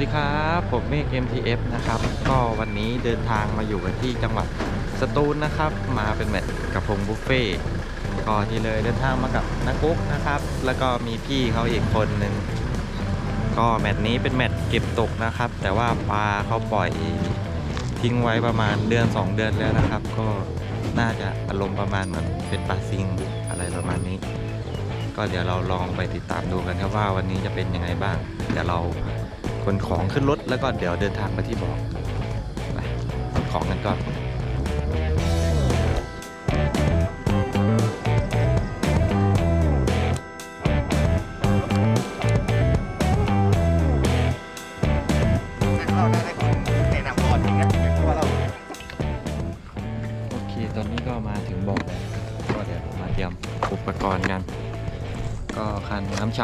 วัสดีครับ ผมเมฆ MTF นะครับ ก็วันนี้เดินทางมาอยู่กันที่จังหวัดสตูลนะครับ มาเป็นแมตช์กระพงบุฟเฟ่ก็ที่เลยเดินทางมากับนักกุ๊กนะครับ แล้วก็มีพี่เขาอีกคนหนึ่งก็แมตช์นี้เป็นแมตช์เก็บตกนะครับ แต่ว่าปลาเขาปล่อยทิ้งไว้ประมาณเดือน 2 เดือนแล้วนะครับ ก็น่าจะอารมณ์ประมาณเหมือนเป็นปลาซิงอะไรประมาณนี้ ก็เดี๋ยวเราลองไปติดตามดูกันครับว่าวันนี้จะเป็นยังไงบ้าง เดี๋ยวเรา ขนของขึ้นรถแล้วก็เดี๋ยวเดินทางไปที่บอกไปขนของกันก่อน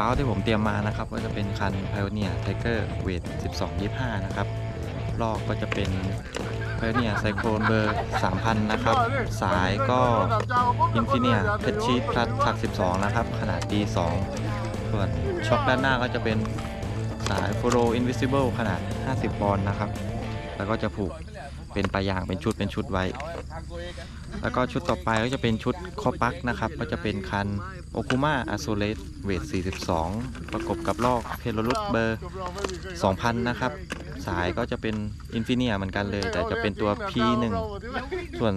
เช้าที่ผมเตรียมมานะครับ ก็จะเป็นคัน Pioneer Tiger Weight 1225 นะครับ ลอกก็จะเป็น Pioneer Cyclone เบอร์ 3,000 นะครับ สายก็ Infinia p e t Sheet Plus ถัก 12 นะครับ ขนาด D2 ส่วนช็อคด้านหน้าก็จะเป็นสาย f o r o Invisible ขนาด 50 ปอนด์นะครับ แล้วก็จะผูก เป็นปลายางเป็นชุดเป็นชุดไว้ แล้วก็ชุดต่อไปก็จะเป็นชุดคอปักนะครับ ก็จะเป็นคันโอคุมาอ s โซเลตเวท 42 ประกบกับลอกเพโลรุตเบอร์ 2,000 นะครับ สายก็จะเป็นอินฟิเนียเหมือนกันเลย แต่จะเป็นตัว P1 ส่วน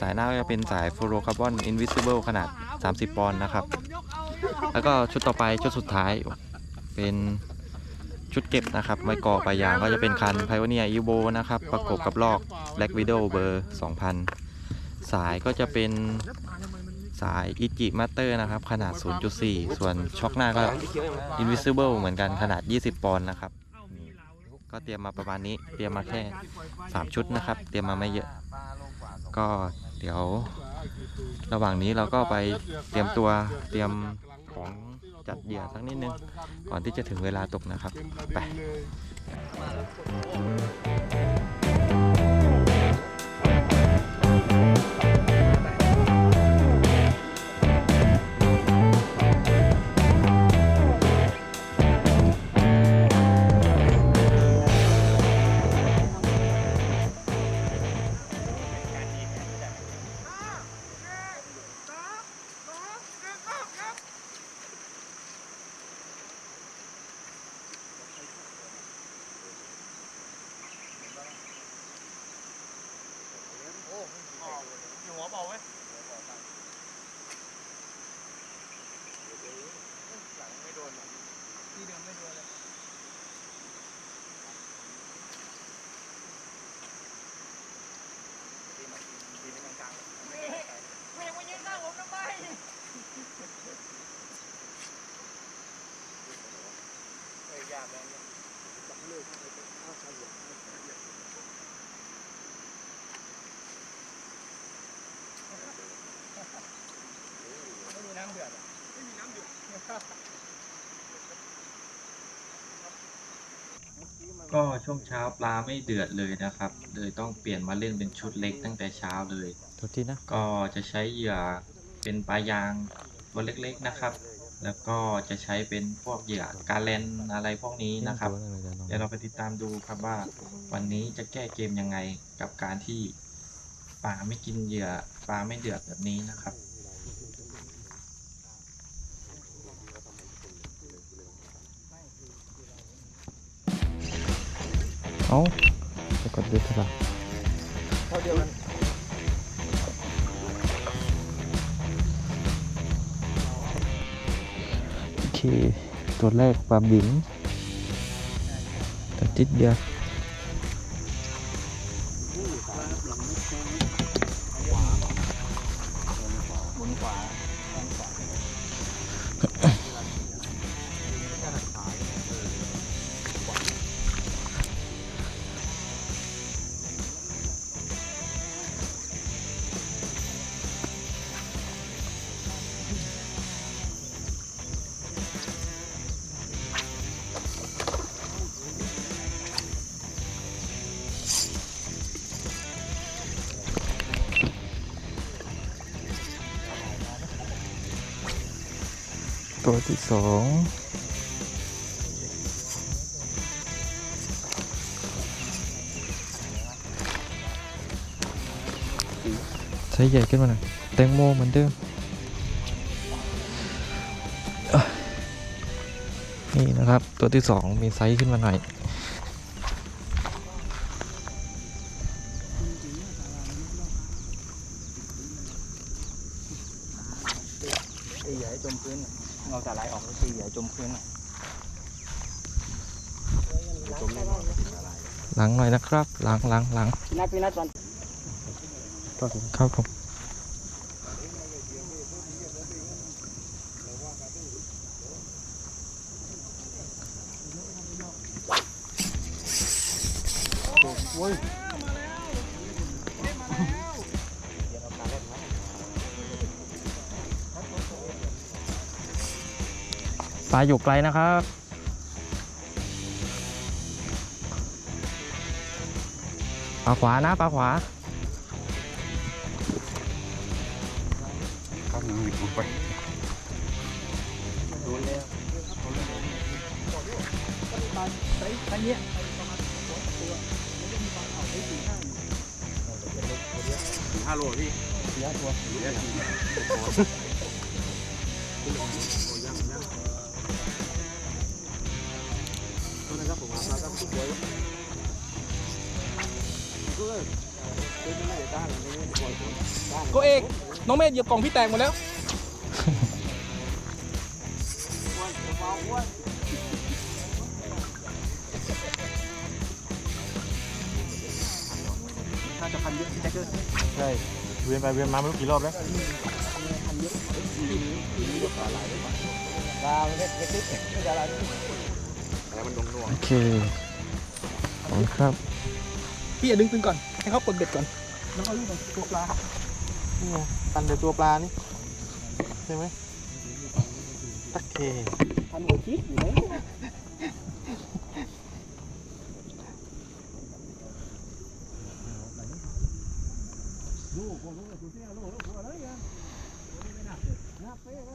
สายหน้าก็จะเป็นสายฟ l โรคาร์บอนอินวิซิเบิลขนาด 30 ปอนด์นะครับ แล้วก็ชุดต่อไปชุดสุดท้ายเป็น ชุดเก็บนะครับไว้ก่อปลายางก็จะเป็นคัน Pioneer Evo นะครับประกบกับลอก Black Widow เบอร์ 2,000 สายก็จะเป็นสาย i j i Master นะครับ ขนาด 0.4 ส่วนช็อคหน้าก็ Invisible เหมือนกันขนาด 20 ปอนด์นะครับ ก็เตรียมมาประมาณนี้เตรียมมาแค่ 3 ชุดนะครับ เตรียมมาไม่เยอะ ก็เดี๋ยว ระหว่างนี้เราก็ไปเตรียมตัวเตรียมของ จัดเหยื่อสักนิดนึง ก่อนที่จะถึงเวลาตกนะครับ ไป ก็ช่วงเช้าปลาไม่เดือดเลยนะครับ เลยต้องเปลี่ยนมาเล่นเป็นชุดเล็กตั้งแต่เช้าเลยทุกทีนะ ก็จะใช้เหยื่อเป็นปลายางตัวเล็กๆนะครับ แล้วก็จะใช้เป็นพวกเหยื่อการเลนอะไรพวกนี้นะครับ เดี๋ยวเราไปติดตามดูครับว่า วันนี้จะแก้เกมยังไงกับการที่ปลาไม่กินเหยื่อปลาไม่เดือดแบบนี้นะครับ เอาไปกดดูสลับเท่าเดียวกันโอเค ตัวแรกปลาบิ๋มตัวจิดเดียว ตัวที่สองใช้ใหญ่ขึ้นมาหน่อยแตงโมเหมือนเดิมนี่นะครับตัวที่สองมีไซส์ขึ้นมาหน่อย เงาสาลายออกแล้วตีใหญ่จมพื้นหลังหน่อยนะครับหลังหลังหลังนัดพี่นัดวันครับผม ปลาอยู่ไกลนะครับ ปลาขวานะปลาขวาครับหนึ่งลงไปดูแล้วไซส์ไซส์เนี้ยห้าโลพี่สี่ห้าตัว ครับผมมาครับทุกคนก็เอกน้องเมธเหยียบกล่องพี่แตกหมดแล้วน่าจะพันเยอะพี่แจ็คเกอร์ใช่เวียนไปเวียนมาไม่รู้กี่รอบแล้วปลาเล็กเล็กๆไม่จะอะไร แล้วมันดงน่วงโอเคขอบคุณครับ พี่อย่าดึงตึงก่อน ให้เขาปลดเบ็ดก่อน แล้วก็ลูกมันตัวปลา นี่ไงตันเดียวตัวปลานี่ใช่ไหมตักเคพันหัวคิดอยู่เลย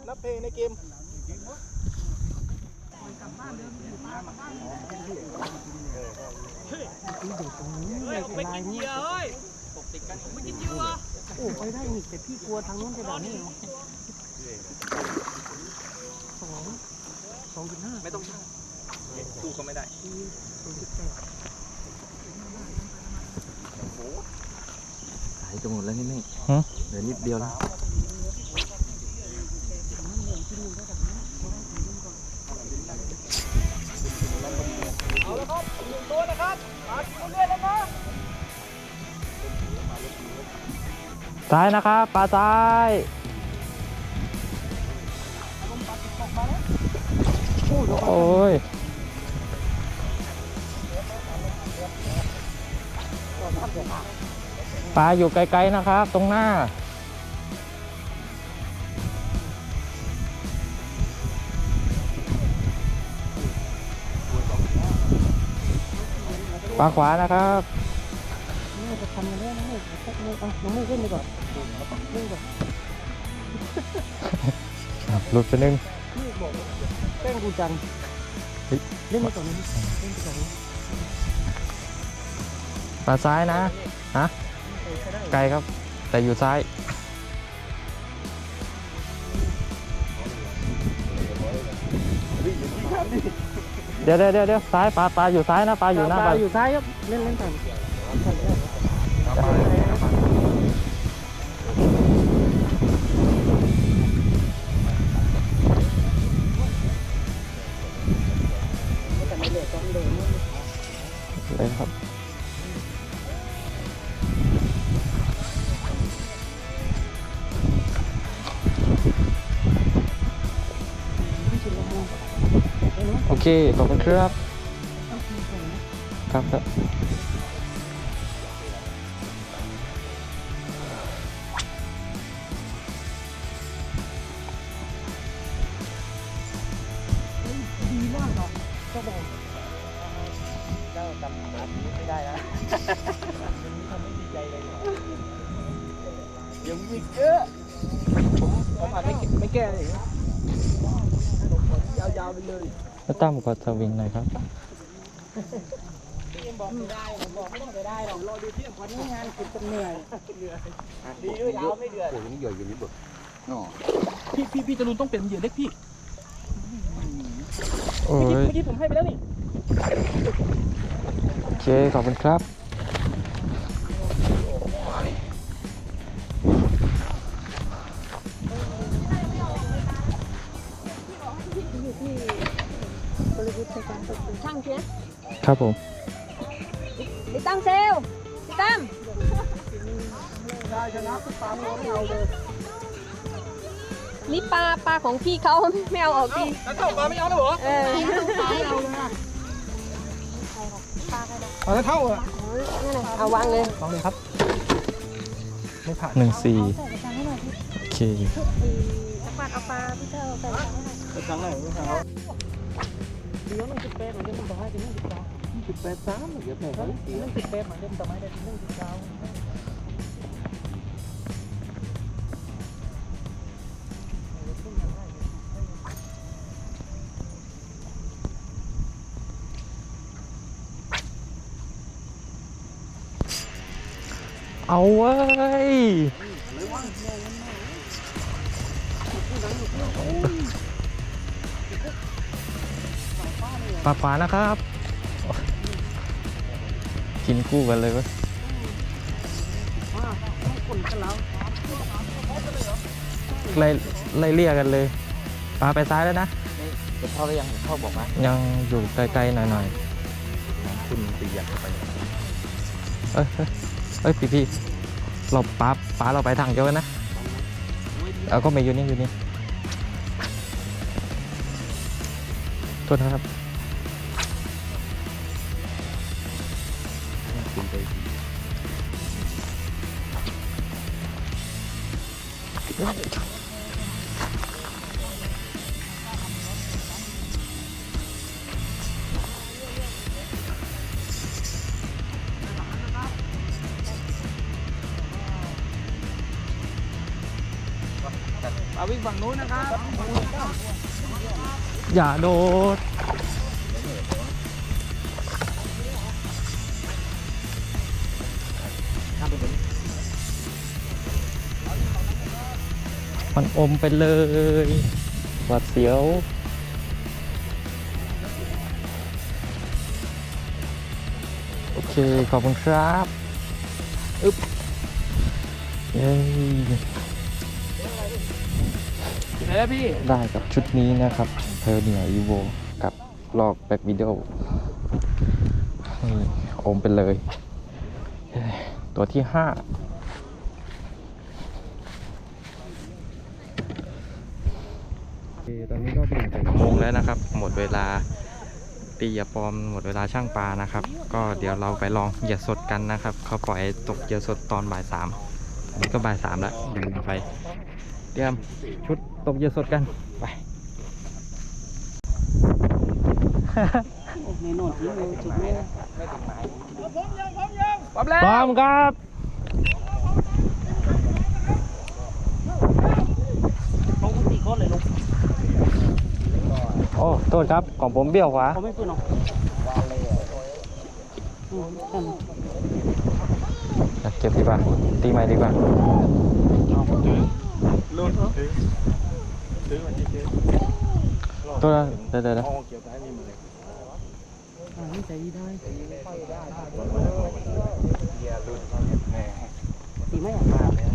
นับเพลงในเกม โอ้ไปได้นี่แต่พี่กลัวทางนู้นจะด่านี่สองสองจุดห้าไม่ต้องสู้ก็ไม่ได้สองจุดแปดหายจะหมดแล้วนี่นี่ฮะเหลือนิดเดียวแล้ว ซ้ายนะครับปลาซ้ายโอ้ยปลาอยู่ไกลๆนะครับ ตรงหน้า ปลาขวานะครับน่าจะทำกันได้นะเว้ยเอน้องมือขึ้นไปก่อน อนหลุดไปหนึ่งนี่บอกแป้งกูจังเฮ้ย เล่นไปก่อนนะเล่นไปก่อนนะปลาซ้ายนะเออใช้ได้ไกลครับ แต่อยู่ซ้าย เดี๋ยวเดี๋ยวเดี๋ยวเดี๋ยวซ้ายปลาปลาอยู่ซ้ายนะปลาอยู่หน้าปปลาลา อยู่ซ้ายครับเล่นเล่นต่าง เคขอบคุณครับ ครับครับ มกดสวิงหน่อยครับพี่เอ็มบอกไม่ได้ผมบอกไม่ต้องไปได้หรอกรอดูที่วันนี้งานคือเหนื่อยดีด้วยเท้าไม่เดือดโอ้ยนี่ใหญ่อยังนี้บ่อ๋อพี่พี่พี่จรูนต้องเป็นเหยื่อเล็กพี่โอ้เมื่อกี้ยเมื่อกี้ผมให้ไปแล้วนี่โอเคขอบคุณครับ ช่างเชียครับผมพี่ตั้มเซลลพี่ตั้มนี่ปลาปลาของพี่เขาไม่เอาออกพี่แล้วเท่าปลาไม่เอาแล้วเหรอเออปลาแล้วเท่าอะเอาวางเลยลองเลยครับไม่ผ่านหนึ่งสี่โอเคปลาเอาปลาพี่เธอใส่ไปครั้งไหนไม่ครั้ง เดี๋ยวนึ่งสิบแปดเหมือนเดิมต่อให้เป็นนึ่งสิบเก้าสิบแปดสามเดี๋ยวแม่เขานึ่งสิบแปดเหมือนเดิมต่อให้เป็นนึ่งสิบเก้าเอาเว้ย ปลาขวานะครับ กินคู่กันเลยเว้ยไล่ไล่เลี่ยกันเลยปลาไปซ้ายแล้วนะเดี๋ยวพ่อก็ยังพ่อบอกว่ายังอยู่ไกลๆหน่อยคุณตีอยากไปๆเอ้ยเอ้ยเอ้ยพี่พี่ๆเราปลาปลาเราไปทางเดียวกันนะเอาก็ไม่อยู่นี่อยู่นี่โทษนะครับ คุณไปปลาวิ่งฝั่งนู้นนะครับ อย่าโดด มันอมไปเลยหวัดเสียวโอเค ขอบคุณครับอึ๊บเย้เดี๋ยวพี่ ได้กับชุดนี้นะครับเพอร์เนียอีโวกับลอกแบ็กวิดีโอนี่อมไปเลยเอ้ยตัวที่ห้า ตอนนี้ก็เป็นถึงโมงแล้วนะครับ หมดเวลาตีเหยาปลอมหมดเวลาช่างปลานะครับ ก็เดี๋ยวเราไปลองเหยื่อสดกันนะครับเขาปล่อยตกเหยื่อสดตอนบ่ายสามอันนี้ก็บ่ายสามแล้วเดี๋ยวไปเตรียมชุดตกเหยื่อสดกันไปในโน่นทิ้งเลยจุดนี้นะพร้อมครับลงตีโคตรเลยลงโอ้โทษครับของผมเบี้ยวขวาเขาไม่ฟื้นหรอกอืมนั่นอะเก็บดีกว่าตีใหม่ดีกว่าลุ้นซื้อซื้อมันที่ซื้อตัวละเดี๋ยวเดี๋ยวเดี๋ยวโอ้เกี่ยวได้นี่มันเลยอ่านี่ใจดีได้ตีไม่อยากมาเลย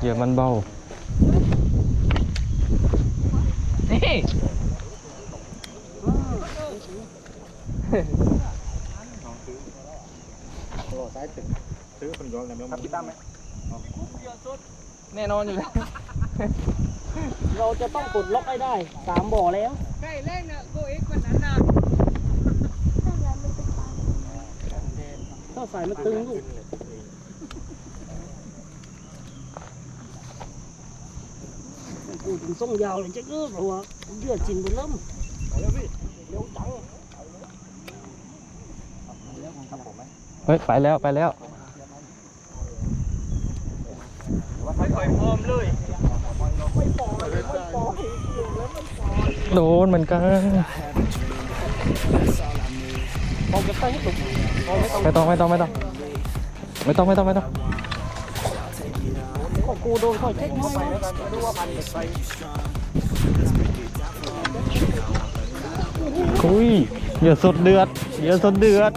เหยื่อมันเบา นี่ โอ้ซ้ายถึงซื้อคนย้อนแล้วมั้งคิดตั้มไหมแน่นอนอยู่แล้ว เราจะต้องปลดล็อกให้ได้สามบ่อแล้วใกล้เล่นน่ะโกเอ็กวันนั้นน่ะถ้าสายมันตึงลูกกูถึงส่งยาวเลยจะเอื้อหัวเลือดจินบนล้ม เฮ้ย ไปแล้วไปแล้วไม่ปล่อยพร้อมเลยโดนเหมือนกันเอาจะตั้งให้ถูกเอาไม่ต้องไม่ต้องไม่ต้องไม่ต้องไม่ต้องไม่ต้องไม่ต้องของกูโดนค่อยเช็คเข้าไปแล้วกันไม่รู้ว่ามันเป็นไฟอุ้ยเหยื่อสดเดือดเหยื่อสดเดือด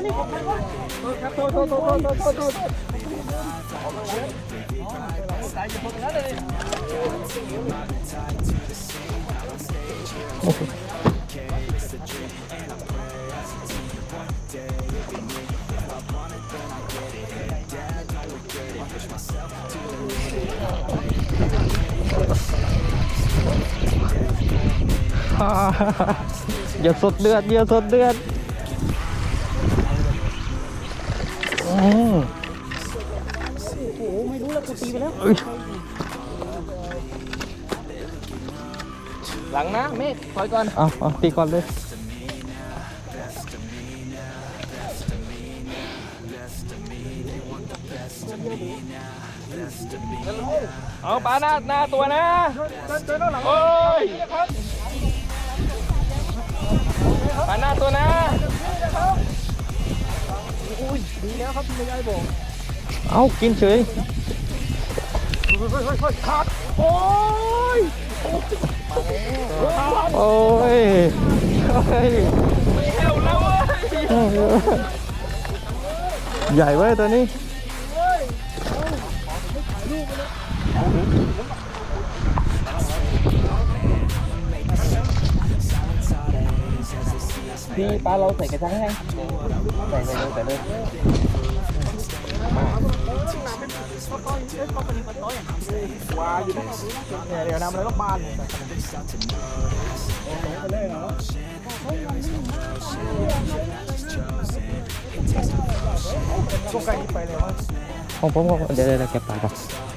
โทษโทษโทษโทษโทษโทษเหยื่อสดเดือดเหยื่อสดเดือด ก่อนเอาเอาตีก่อนเลยเอาปลาหน้าหน้าตัวนะโอ้ยปลาหน้าตัวนะดีแล้วครับที่ไม่ได้บอกเอากินเฉยโอ้ยโอ้ย เฮ้ยไม่เฮวแล้วเว้ยใหญ่เว้ยตัวนี้พี่ปลาเราใส่กระชังให้ใส่ใส่เลยใส่เลย ว้าอยู่เนี่ยเดี๋ยวนำอะไรก็บานช่วงใกล้นี้ไปเลยว่าของผมเดี๋ยวเดี๋ยวเก็บปลาก่อน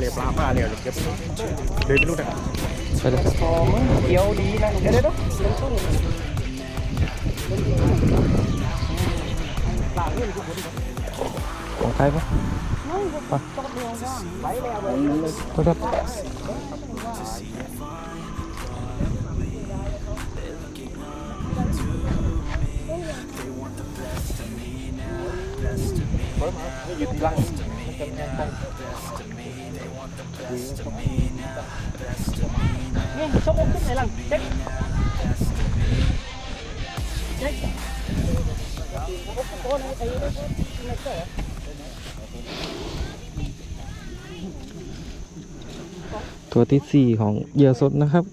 เรียปลาปลาเนี่ยเก็บเดินไปนู่นนะไปเลยเขียวดีนะเดี๋ยวเดี๋ยวของใครปะไปก็ได้อยู่ที่ลัง นี่ชกอกชุดไหนล่ะเช็คเช็คโอ้ยไอ้ไอ้ไอ้เจ้าตัวที่สี่ของเหยื่อสดนะครับ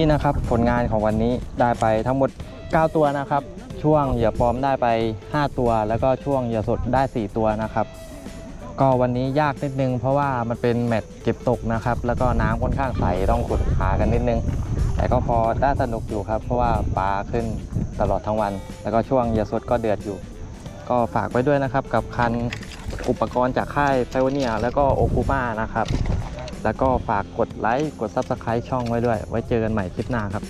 นี่นะครับผลงานของวันนี้ได้ไปทั้งหมด 9 ตัวนะครับ ช่วงเหยื่อปลอมได้ไป 5 ตัว แล้วก็ช่วงเหยื่อสดได้ 4 ตัวนะครับ ก็วันนี้ยากนิดนึง เพราะว่ามันเป็นแมตช์เก็บตกนะครับ แล้วก็น้ำค่อนข้างใสต้องขุดหากันนิดนึง แต่ก็พอได้สนุกอยู่ครับ เพราะว่าปลาขึ้นตลอดทั้งวัน แล้วก็ช่วงเหยื่อสดก็เดือดอยู่ ก็ฝากไว้ด้วยนะครับกับคันอุปกรณ์จากค่ายไพโอเนียแล้วก็โอคูมานะครับ แล้วก็ฝากกดไลค์กด Subscribe ช่องไว้ด้วย ไว้เจอกันใหม่คลิปหน้าครับ